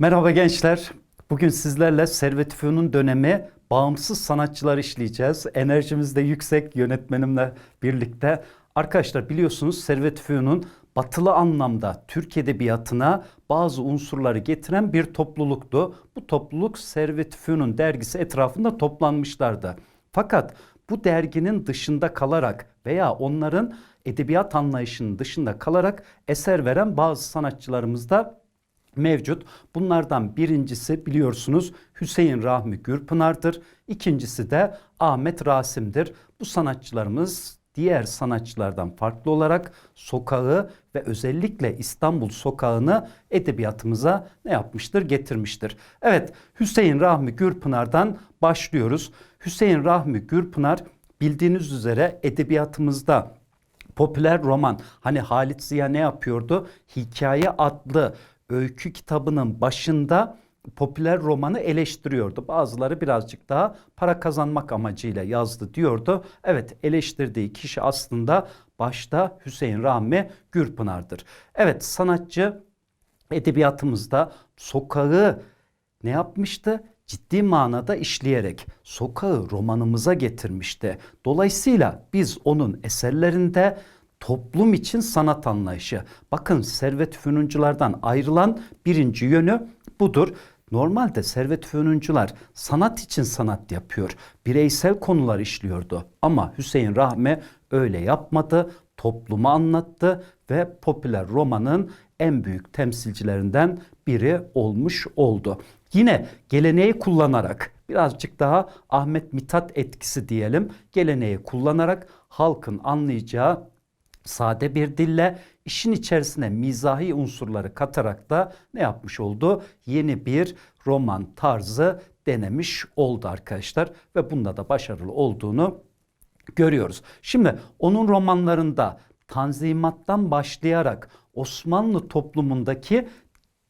Merhaba gençler. Bugün sizlerle Servet Fünun dönemi bağımsız sanatçılar işleyeceğiz. Enerjimiz de yüksek yönetmenimle birlikte. Arkadaşlar biliyorsunuz Servet Fünun batılı anlamda Türk edebiyatına bazı unsurları getiren bir topluluktu. Bu topluluk Servet Fünun dergisi etrafında toplanmışlardı. Fakat bu derginin dışında kalarak veya onların edebiyat anlayışının dışında kalarak eser veren bazı sanatçılarımız da mevcut. Bunlardan birincisi biliyorsunuz Hüseyin Rahmi Gürpınar'dır. İkincisi de Ahmet Rasim'dir. Bu sanatçılarımız diğer sanatçılardan farklı olarak sokağı ve özellikle İstanbul sokağını edebiyatımıza ne yapmıştır? Getirmiştir. Evet Hüseyin Rahmi Gürpınar'dan başlıyoruz. Hüseyin Rahmi Gürpınar bildiğiniz üzere edebiyatımızda popüler roman hani Halit Ziya ne yapıyordu? Hikaye adlı öykü kitabının başında popüler romanı eleştiriyordu. Bazıları birazcık daha para kazanmak amacıyla yazdı diyordu. Evet eleştirdiği kişi aslında başta Hüseyin Rahmi Gürpınar'dır. Evet sanatçı edebiyatımızda sokağı ne yapmıştı? Ciddi manada işleyerek sokağı romanımıza getirmişti. Dolayısıyla biz onun eserlerinde toplum için sanat anlayışı. Bakın Servet Fünunculardan ayrılan birinci yönü budur. Normalde Servet Fünuncular sanat için sanat yapıyor. Bireysel konular işliyordu. Ama Hüseyin Rahmi öyle yapmadı. Toplumu anlattı ve popüler romanın en büyük temsilcilerinden biri olmuş oldu. Yine geleneği kullanarak birazcık daha Ahmet Mithat etkisi diyelim. Geleneği kullanarak halkın anlayacağı sade bir dille işin içerisine mizahi unsurları katarak da ne yapmış oldu? Yeni bir roman tarzı denemiş oldu arkadaşlar ve bunda da başarılı olduğunu görüyoruz. Şimdi onun romanlarında Tanzimat'tan başlayarak Osmanlı toplumundaki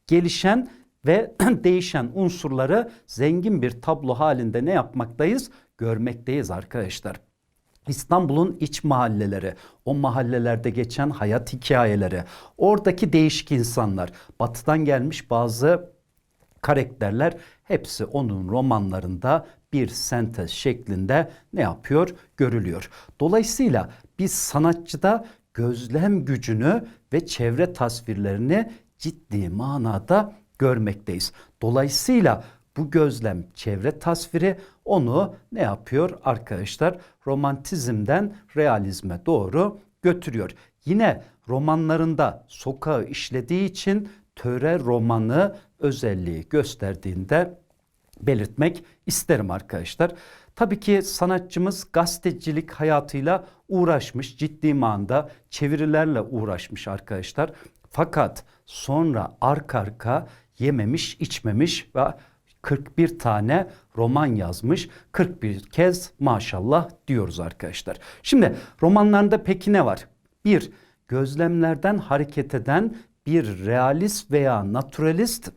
gelişen ve değişen unsurları zengin bir tablo halinde ne yapmaktayız? Görmekteyiz arkadaşlar. İstanbul'un iç mahalleleri, o mahallelerde geçen hayat hikayeleri, oradaki değişik insanlar, batıdan gelmiş bazı karakterler hepsi onun romanlarında bir sentez şeklinde ne yapıyor? Görülüyor. Dolayısıyla biz sanatçıda gözlem gücünü ve çevre tasvirlerini ciddi manada görmekteyiz. Dolayısıyla bu gözlem çevre tasviri onu ne yapıyor arkadaşlar? Romantizmden realizme doğru götürüyor. Yine romanlarında sokağı işlediği için töre romanı özelliği gösterdiğinde belirtmek isterim arkadaşlar. Tabii ki sanatçımız gazetecilik hayatıyla uğraşmış, ciddi manada çevirilerle uğraşmış arkadaşlar. Fakat sonra arka arka yememiş, içmemiş ve 41 tane roman yazmış. 41 kez maşallah diyoruz arkadaşlar. Şimdi romanlarında peki ne var? Bir, gözlemlerden hareket eden bir realist veya naturalist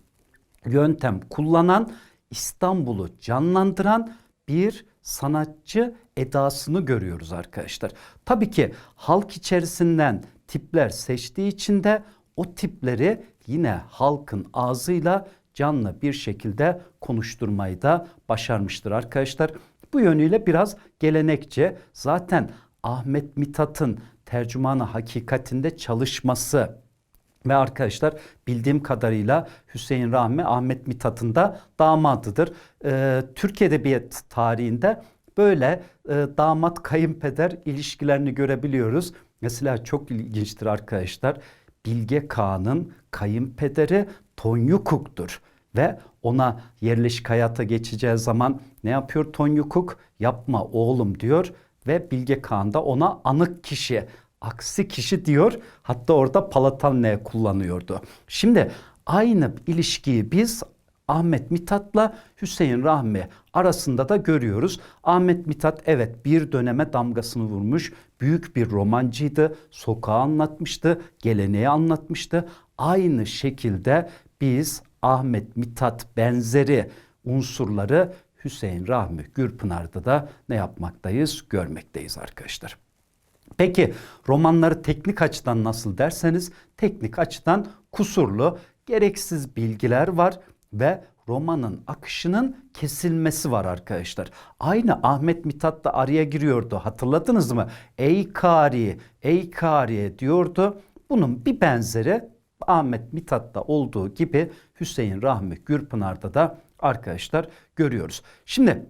yöntem kullanan İstanbul'u canlandıran bir sanatçı edasını görüyoruz arkadaşlar. Tabii ki halk içerisinden tipler seçtiği için de o tipleri yine halkın ağzıyla canlı bir şekilde konuşturmayı da başarmıştır arkadaşlar. Bu yönüyle biraz gelenekçe zaten Ahmet Mithat'ın tercümanı hakikatinde çalışması ve arkadaşlar bildiğim kadarıyla Hüseyin Rahmi Ahmet Mithat'ın da damadıdır. Ee, Türk Edebiyat tarihinde böyle e, damat kayınpeder ilişkilerini görebiliyoruz. Mesela çok ilginçtir arkadaşlar. Bilge Kağan'ın kayınpederi Tonyukuk'tur ve ona yerleşik hayata geçeceği zaman ne yapıyor Tonyukuk? Yapma oğlum diyor ve Bilge Kağan da ona anık kişi, aksi kişi diyor. Hatta orada Palatan ne kullanıyordu. Şimdi aynı ilişkiyi biz Ahmet Mithat'la Hüseyin Rahmi arasında da görüyoruz. Ahmet Mithat evet bir döneme damgasını vurmuş. Büyük bir romancıydı. Sokağı anlatmıştı, geleneği anlatmıştı. Aynı şekilde biz Ahmet Mithat benzeri unsurları Hüseyin Rahmi Gürpınar'da da ne yapmaktayız? Görmekteyiz arkadaşlar. Peki romanları teknik açıdan nasıl derseniz teknik açıdan kusurlu, gereksiz bilgiler var ve romanın akışının kesilmesi var arkadaşlar. Aynı Ahmet Mithat da araya giriyordu hatırladınız mı? Ey kari, ey kari diyordu. Bunun bir benzeri Ahmet Mithat'ta olduğu gibi Hüseyin Rahmi Gürpınar'da da arkadaşlar görüyoruz. Şimdi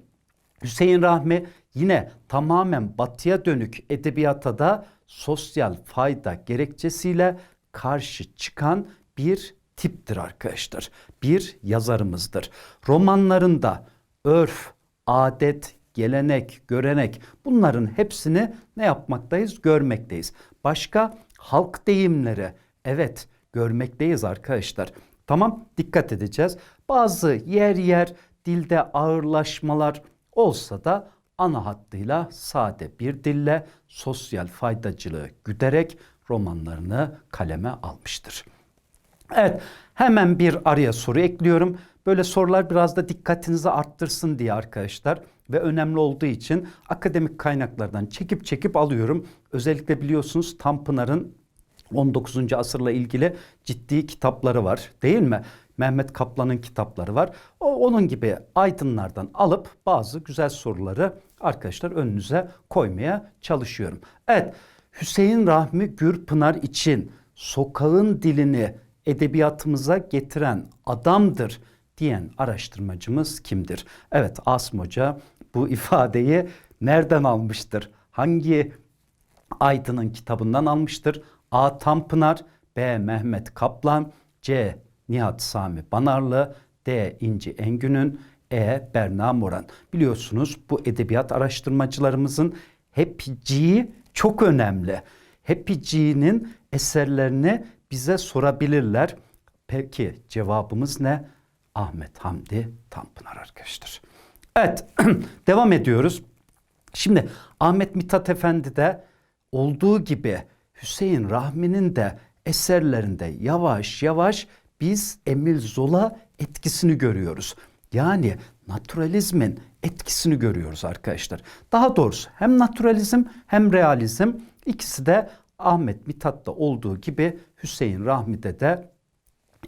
Hüseyin Rahmi yine tamamen batıya dönük edebiyata da sosyal fayda gerekçesiyle karşı çıkan bir tiptir arkadaşlar. Bir yazarımızdır. Romanlarında örf, adet, gelenek, görenek bunların hepsini ne yapmaktayız? Görmekteyiz. Başka halk deyimleri evet görmekteyiz arkadaşlar. Tamam dikkat edeceğiz. Bazı yer yer dilde ağırlaşmalar olsa da ana hattıyla sade bir dille sosyal faydacılığı güderek romanlarını kaleme almıştır. Evet hemen bir araya soru ekliyorum. Böyle sorular biraz da dikkatinizi arttırsın diye arkadaşlar ve önemli olduğu için akademik kaynaklardan çekip çekip alıyorum. Özellikle biliyorsunuz Tanpınar'ın 19. asırla ilgili ciddi kitapları var değil mi? Mehmet Kaplan'ın kitapları var. O onun gibi aydınlardan alıp bazı güzel soruları arkadaşlar önünüze koymaya çalışıyorum. Evet Hüseyin Rahmi Gürpınar için sokağın dilini edebiyatımıza getiren adamdır diyen araştırmacımız kimdir? Evet Asım Hoca bu ifadeyi nereden almıştır? Hangi Aydın'ın kitabından almıştır? A. Tanpınar, B. Mehmet Kaplan, C. Nihat Sami Banarlı, D. İnci Engün'ün, E. Berna Moran. Biliyorsunuz bu edebiyat araştırmacılarımızın hepiciği çok önemli. Hepiciğinin eserlerini bize sorabilirler. Peki cevabımız ne? Ahmet Hamdi Tanpınar arkadaşlar. Evet devam ediyoruz. Şimdi Ahmet Mithat Efendi de olduğu gibi Hüseyin Rahmi'nin de eserlerinde yavaş yavaş biz Emil Zola etkisini görüyoruz. Yani naturalizmin etkisini görüyoruz arkadaşlar. Daha doğrusu hem naturalizm hem realizm ikisi de Ahmet Mithat'ta olduğu gibi Hüseyin Rahmi'de de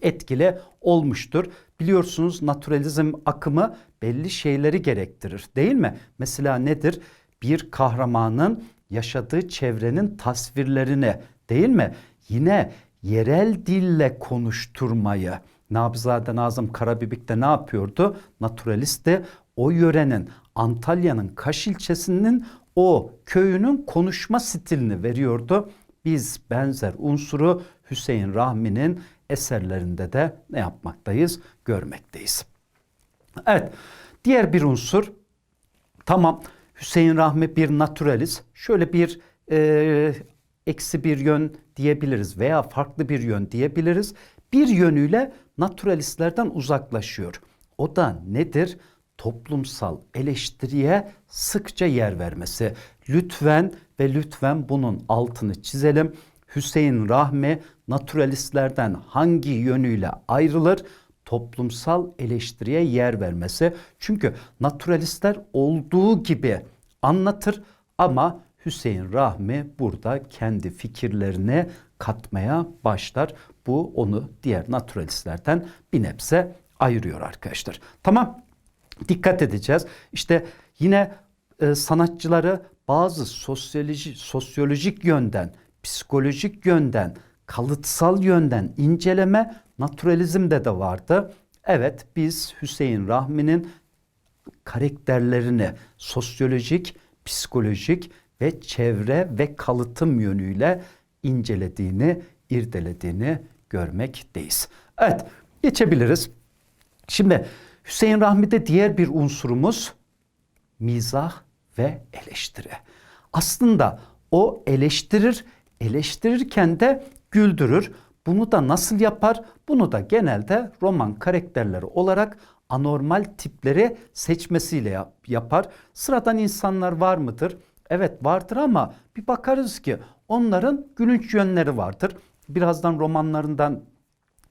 etkili olmuştur. Biliyorsunuz naturalizm akımı belli şeyleri gerektirir değil mi? Mesela nedir? Bir kahramanın yaşadığı çevrenin tasvirlerini değil mi? Yine yerel dille konuşturmayı. Nabzade Nazım Karabibik de ne yapıyordu? Naturalist de o yörenin Antalya'nın Kaş ilçesinin o köyünün konuşma stilini veriyordu. Biz benzer unsuru Hüseyin Rahmi'nin eserlerinde de ne yapmaktayız? Görmekteyiz. Evet, diğer bir unsur tamam Hüseyin Rahmi bir naturalist. Şöyle bir e, eksi bir yön diyebiliriz veya farklı bir yön diyebiliriz. Bir yönüyle naturalistlerden uzaklaşıyor. O da nedir? Toplumsal eleştiriye sıkça yer vermesi. Lütfen ve lütfen bunun altını çizelim. Hüseyin Rahmi naturalistlerden hangi yönüyle ayrılır? Toplumsal eleştiriye yer vermesi. Çünkü naturalistler olduğu gibi anlatır ama Hüseyin Rahmi burada kendi fikirlerini katmaya başlar. Bu onu diğer naturalistlerden bir nebze ayırıyor arkadaşlar. Tamam dikkat edeceğiz. İşte yine e, sanatçıları bazı sosyoloji, sosyolojik yönden, psikolojik yönden, kalıtsal yönden inceleme naturalizmde de vardı. Evet biz Hüseyin Rahmi'nin karakterlerini sosyolojik, psikolojik ve çevre ve kalıtım yönüyle incelediğini, irdelediğini görmekteyiz. Evet, geçebiliriz. Şimdi Hüseyin Rahmi'de diğer bir unsurumuz mizah ve eleştiri. Aslında o eleştirir, eleştirirken de güldürür. Bunu da nasıl yapar? Bunu da genelde roman karakterleri olarak anormal tipleri seçmesiyle yapar. Sıradan insanlar var mıdır? Evet vardır ama bir bakarız ki onların gülünç yönleri vardır. Birazdan romanlarından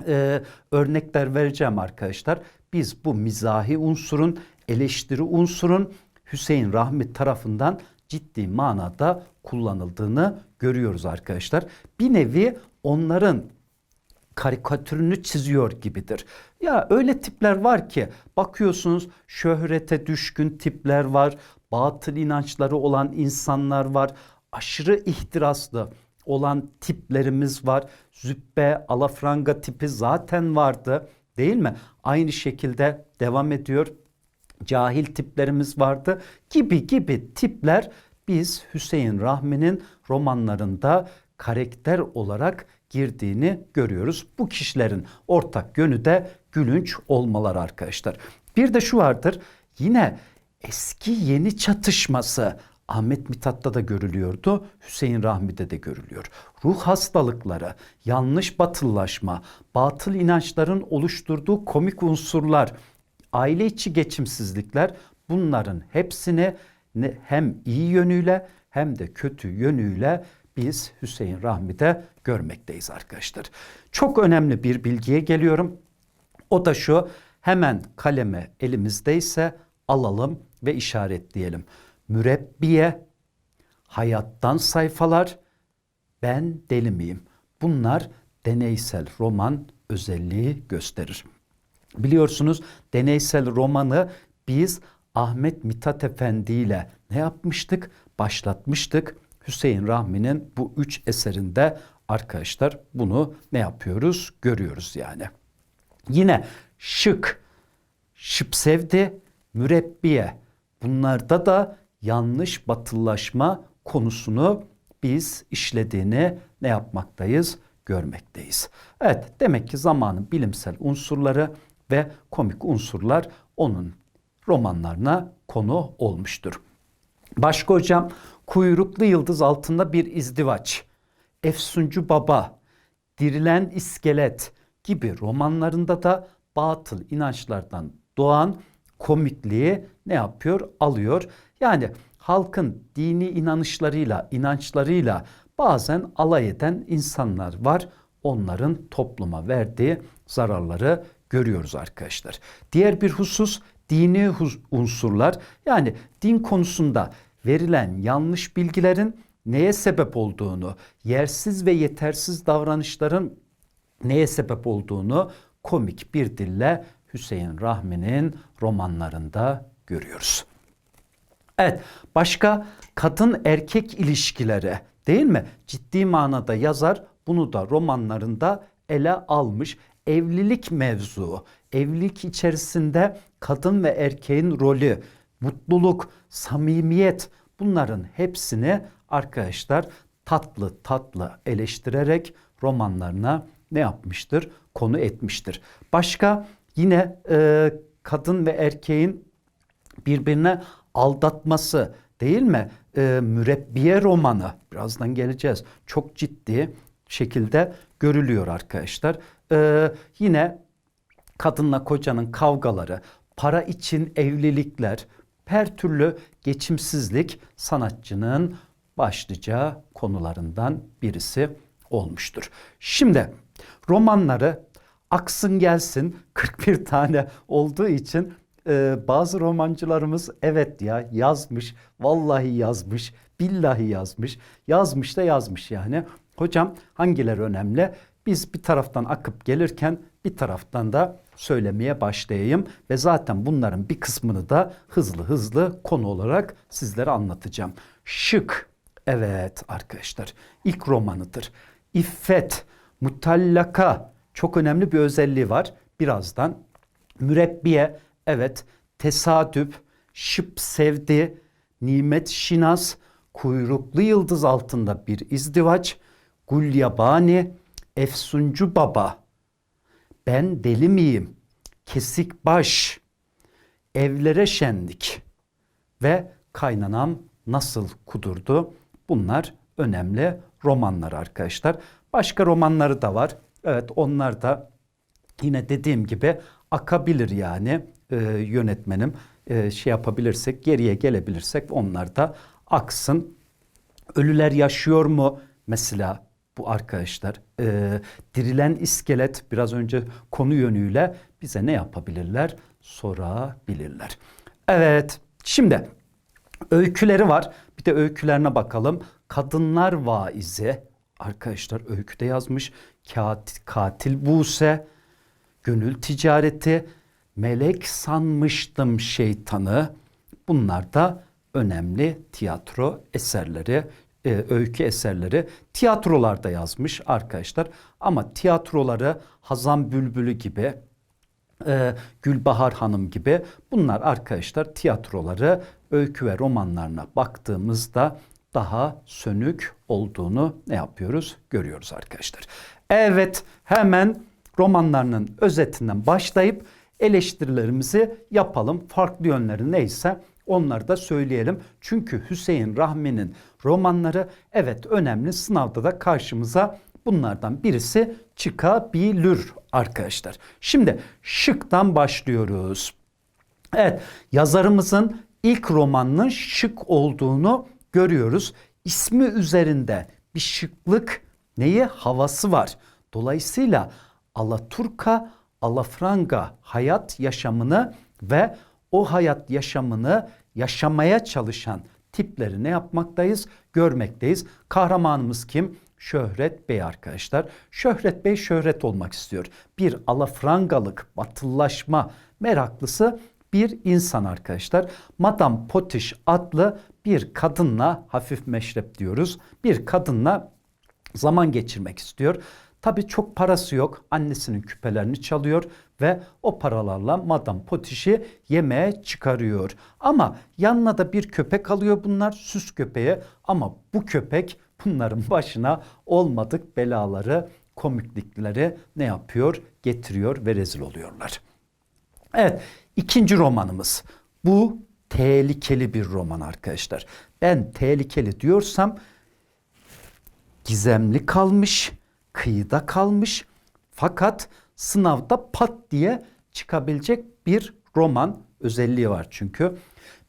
e, örnekler vereceğim arkadaşlar. Biz bu mizahi unsurun, eleştiri unsurun Hüseyin Rahmi tarafından ciddi manada kullanıldığını görüyoruz arkadaşlar. Bir nevi onların karikatürünü çiziyor gibidir. Ya öyle tipler var ki bakıyorsunuz şöhrete düşkün tipler var, batıl inançları olan insanlar var, aşırı ihtiraslı olan tiplerimiz var. Züppe, alafranga tipi zaten vardı değil mi? Aynı şekilde devam ediyor. Cahil tiplerimiz vardı gibi gibi tipler biz Hüseyin Rahmi'nin romanlarında karakter olarak girdiğini görüyoruz. Bu kişilerin ortak yönü de gülünç olmalar arkadaşlar. Bir de şu vardır yine eski yeni çatışması Ahmet Mithat'ta da görülüyordu, Hüseyin Rahmi'de de görülüyor. Ruh hastalıkları, yanlış batıllaşma, batıl inançların oluşturduğu komik unsurlar, aile içi geçimsizlikler bunların hepsini hem iyi yönüyle hem de kötü yönüyle biz Hüseyin Rahmi'de görmekteyiz arkadaşlar. Çok önemli bir bilgiye geliyorum. O da şu hemen kaleme elimizdeyse alalım ve işaretleyelim. Mürebbiye, hayattan sayfalar, ben deli miyim? Bunlar deneysel roman özelliği gösterir. Biliyorsunuz deneysel romanı biz Ahmet Mithat Efendi ile ne yapmıştık? Başlatmıştık. Hüseyin Rahmi'nin bu üç eserinde arkadaşlar bunu ne yapıyoruz? Görüyoruz yani. Yine şık, şıp sevdi, mürebbiye. Bunlarda da yanlış batıllaşma konusunu biz işlediğini ne yapmaktayız? Görmekteyiz. Evet demek ki zamanın bilimsel unsurları ve komik unsurlar onun romanlarına konu olmuştur. Başka hocam kuyruklu yıldız altında bir izdivaç, Efsuncu Baba, Dirilen İskelet gibi romanlarında da batıl inançlardan doğan komikliği ne yapıyor? Alıyor. Yani halkın dini inanışlarıyla, inançlarıyla bazen alay eden insanlar var. Onların topluma verdiği zararları görüyoruz arkadaşlar. Diğer bir husus dini unsurlar. Yani din konusunda verilen yanlış bilgilerin neye sebep olduğunu, yersiz ve yetersiz davranışların neye sebep olduğunu komik bir dille Hüseyin Rahmi'nin romanlarında görüyoruz. Evet, başka kadın erkek ilişkileri değil mi? Ciddi manada yazar bunu da romanlarında ele almış. Evlilik mevzuu, evlilik içerisinde kadın ve erkeğin rolü, mutluluk, samimiyet bunların hepsini arkadaşlar tatlı tatlı eleştirerek romanlarına ne yapmıştır? Konu etmiştir. Başka yine e, kadın ve erkeğin birbirine aldatması değil mi? E, mürebbiye romanı birazdan geleceğiz. Çok ciddi şekilde görülüyor arkadaşlar. E, yine kadınla kocanın kavgaları, para için evlilikler, her türlü geçimsizlik sanatçının başlıca konularından birisi olmuştur. Şimdi romanları aksın gelsin 41 tane olduğu için e, bazı romancılarımız evet ya yazmış, vallahi yazmış, billahi yazmış, yazmış da yazmış yani. Hocam hangileri önemli? Biz bir taraftan akıp gelirken bir taraftan da söylemeye başlayayım ve zaten bunların bir kısmını da hızlı hızlı konu olarak sizlere anlatacağım. Şık, evet arkadaşlar ilk romanıdır. İffet, mutallaka çok önemli bir özelliği var. Birazdan mürebbiye, evet tesadüp, şıp sevdi, nimet şinas, kuyruklu yıldız altında bir izdivaç, gulyabani, efsuncu baba, ben deli miyim, kesik baş, evlere şenlik ve kaynanam nasıl kudurdu? Bunlar önemli romanlar arkadaşlar. Başka romanları da var. Evet onlar da yine dediğim gibi akabilir yani e, yönetmenim e, şey yapabilirsek geriye gelebilirsek onlar da aksın. Ölüler yaşıyor mu mesela bu arkadaşlar e, dirilen iskelet biraz önce konu yönüyle bize ne yapabilirler sorabilirler. Evet şimdi öyküleri var bir de öykülerine bakalım. Kadınlar vaizi arkadaşlar öyküde yazmış. Katil, katil Buse, gönül ticareti, melek sanmıştım şeytanı. Bunlar da önemli tiyatro eserleri, e, öykü eserleri. Tiyatrolarda yazmış arkadaşlar. Ama tiyatroları Hazan Bülbülü gibi, e, Gülbahar Hanım gibi bunlar arkadaşlar tiyatroları öykü ve romanlarına baktığımızda daha sönük olduğunu ne yapıyoruz? Görüyoruz arkadaşlar. Evet hemen romanlarının özetinden başlayıp eleştirilerimizi yapalım. Farklı yönleri neyse onları da söyleyelim. Çünkü Hüseyin Rahmi'nin romanları evet önemli sınavda da karşımıza bunlardan birisi çıkabilir arkadaşlar. Şimdi şıktan başlıyoruz. Evet yazarımızın ilk romanının şık olduğunu görüyoruz. İsmi üzerinde bir şıklık neyi havası var. Dolayısıyla Alaturka, Alafranga hayat yaşamını ve o hayat yaşamını yaşamaya çalışan tipleri ne yapmaktayız? Görmekteyiz. Kahramanımız kim? Şöhret Bey arkadaşlar. Şöhret Bey şöhret olmak istiyor. Bir alafrangalık, batıllaşma meraklısı bir insan arkadaşlar. Madame Potiş adlı bir kadınla hafif meşrep diyoruz. Bir kadınla zaman geçirmek istiyor. Tabii çok parası yok. Annesinin küpelerini çalıyor ve o paralarla Madame Potiş'i yemeğe çıkarıyor. Ama yanına da bir köpek alıyor bunlar süs köpeği ama bu köpek bunların başına olmadık belaları, komiklikleri ne yapıyor? Getiriyor ve rezil oluyorlar. Evet, ikinci romanımız. Bu tehlikeli bir roman arkadaşlar. Ben tehlikeli diyorsam gizemli kalmış, kıyıda kalmış fakat sınavda pat diye çıkabilecek bir roman özelliği var çünkü.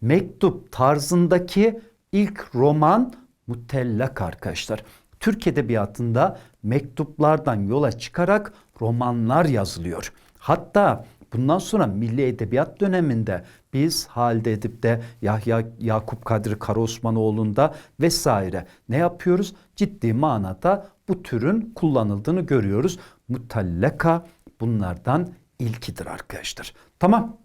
Mektup tarzındaki ilk roman Mutellak arkadaşlar. Türk Edebiyatı'nda mektuplardan yola çıkarak romanlar yazılıyor. Hatta bundan sonra Milli Edebiyat döneminde biz Halide Edip'te Yahya Yakup Kadri Karaosmanoğlu'nda vesaire ne yapıyoruz? Ciddi manada bu türün kullanıldığını görüyoruz. Mutallaka bunlardan ilkidir arkadaşlar. Tamam.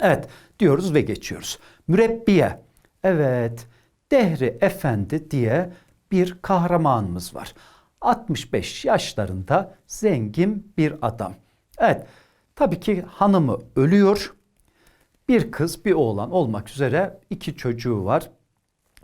Evet diyoruz ve geçiyoruz. Mürebbiye. Evet. Dehri Efendi diye bir kahramanımız var. 65 yaşlarında zengin bir adam. Evet. Tabii ki hanımı ölüyor. Bir kız, bir oğlan olmak üzere iki çocuğu var.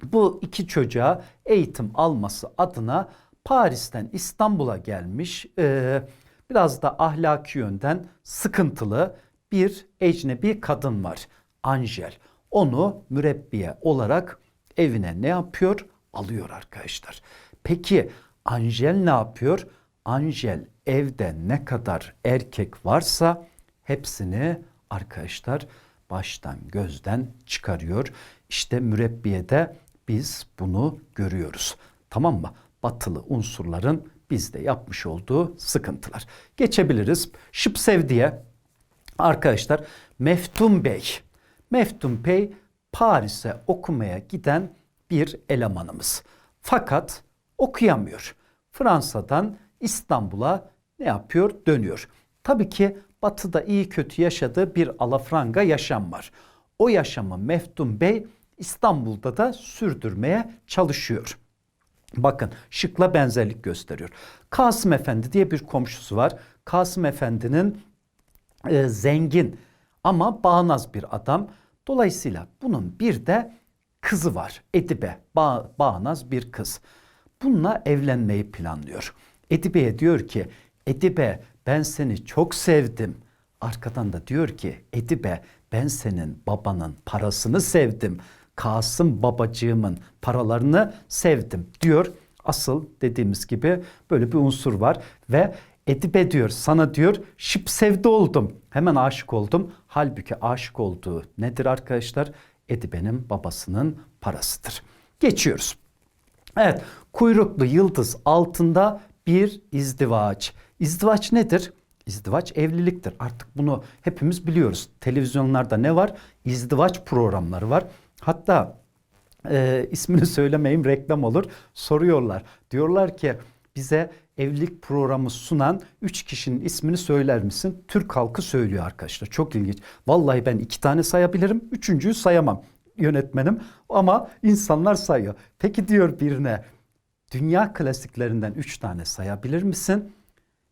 Bu iki çocuğa eğitim alması adına Paris'ten İstanbul'a gelmiş, e, biraz da ahlaki yönden sıkıntılı bir ecnebi kadın var. Angel. Onu mürebbiye olarak evine ne yapıyor? Alıyor arkadaşlar. Peki Angel ne yapıyor? Angel evde ne kadar erkek varsa hepsini arkadaşlar baştan gözden çıkarıyor. İşte mürebbiyede biz bunu görüyoruz. Tamam mı? Batılı unsurların bizde yapmış olduğu sıkıntılar. Geçebiliriz. Şıp Sevdiye arkadaşlar Meftun Bey. Meftun Bey Paris'e okumaya giden bir elemanımız. Fakat okuyamıyor. Fransa'dan İstanbul'a ne yapıyor? Dönüyor. Tabii ki batıda iyi kötü yaşadığı bir alafranga yaşam var. O yaşamı Meftun Bey İstanbul'da da sürdürmeye çalışıyor. Bakın şıkla benzerlik gösteriyor. Kasım Efendi diye bir komşusu var. Kasım Efendi'nin e, zengin ama bağnaz bir adam. Dolayısıyla bunun bir de kızı var. Edibe, bağ, bağnaz bir kız. Bununla evlenmeyi planlıyor. Edibe'ye diyor ki, Edibe ben seni çok sevdim. Arkadan da diyor ki, Edibe ben senin babanın parasını sevdim. Kasım babacığımın paralarını sevdim diyor. Asıl dediğimiz gibi böyle bir unsur var ve Edibe diyor sana diyor şıp sevdi oldum. Hemen aşık oldum. Halbuki aşık olduğu nedir arkadaşlar? Edibe'nin babasının parasıdır. Geçiyoruz. Evet kuyruklu yıldız altında bir izdivaç. İzdivaç nedir? İzdivaç evliliktir. Artık bunu hepimiz biliyoruz. Televizyonlarda ne var? İzdivaç programları var. Hatta e, ismini söylemeyeyim reklam olur. Soruyorlar. Diyorlar ki bize evlilik programı sunan 3 kişinin ismini söyler misin? Türk halkı söylüyor arkadaşlar. Çok ilginç. Vallahi ben iki tane sayabilirim. Üçüncüyü sayamam yönetmenim. Ama insanlar sayıyor. Peki diyor birine dünya klasiklerinden 3 tane sayabilir misin?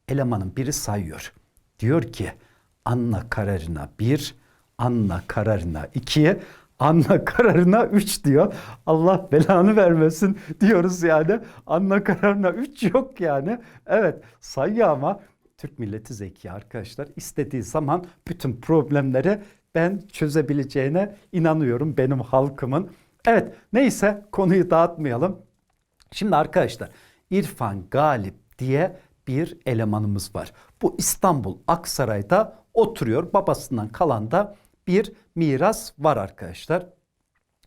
Elemanın biri sayıyor. Diyor ki Anna Karenina 1, Anna Karenina 2, Anna Karenina 3 diyor. Allah belanı vermesin diyoruz yani. Anna Karenina 3 yok yani. Evet sayıyor ama Türk milleti zeki arkadaşlar. İstediği zaman bütün problemleri ben çözebileceğine inanıyorum benim halkımın. Evet neyse konuyu dağıtmayalım. Şimdi arkadaşlar İrfan Galip diye bir elemanımız var. Bu İstanbul Aksaray'da oturuyor. Babasından kalan da bir miras var arkadaşlar.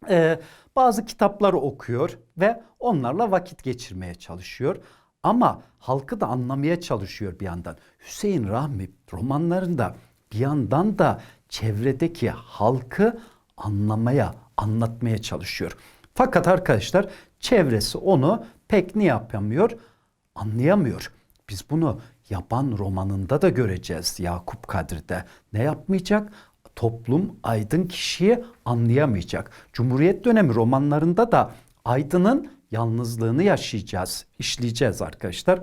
Ee, bazı kitapları okuyor ve onlarla vakit geçirmeye çalışıyor. Ama halkı da anlamaya çalışıyor bir yandan. Hüseyin Rahmi romanlarında bir yandan da çevredeki halkı anlamaya, anlatmaya çalışıyor. Fakat arkadaşlar çevresi onu pek ne yapamıyor? Anlayamıyor. Biz bunu yaban romanında da göreceğiz Yakup Kadri'de. Ne yapmayacak? Toplum aydın kişiyi anlayamayacak. Cumhuriyet dönemi romanlarında da aydının yalnızlığını yaşayacağız, işleyeceğiz arkadaşlar.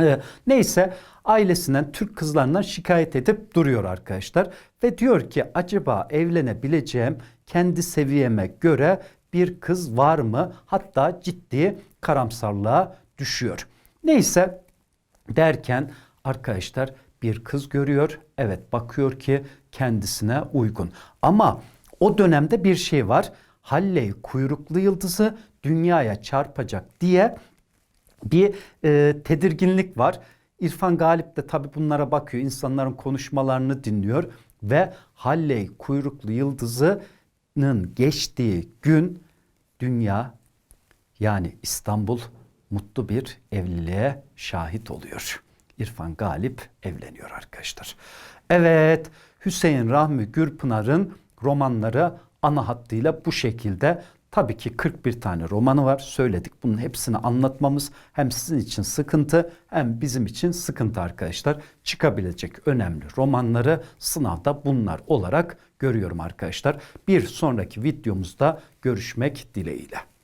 Ee, neyse ailesinden Türk kızlarından şikayet edip duruyor arkadaşlar. Ve diyor ki acaba evlenebileceğim kendi seviyeme göre bir kız var mı? Hatta ciddi karamsarlığa düşüyor. Neyse derken arkadaşlar bir kız görüyor. Evet bakıyor ki kendisine uygun. Ama o dönemde bir şey var. Halley kuyruklu yıldızı dünyaya çarpacak diye bir e, tedirginlik var. İrfan Galip de tabi bunlara bakıyor. insanların konuşmalarını dinliyor ve Halley kuyruklu yıldızının geçtiği gün dünya yani İstanbul mutlu bir evliliğe şahit oluyor. İrfan Galip evleniyor arkadaşlar. Evet Hüseyin Rahmi Gürpınar'ın romanları ana hattıyla bu şekilde. Tabii ki 41 tane romanı var. Söyledik bunun hepsini anlatmamız hem sizin için sıkıntı hem bizim için sıkıntı arkadaşlar. Çıkabilecek önemli romanları sınavda bunlar olarak görüyorum arkadaşlar. Bir sonraki videomuzda görüşmek dileğiyle.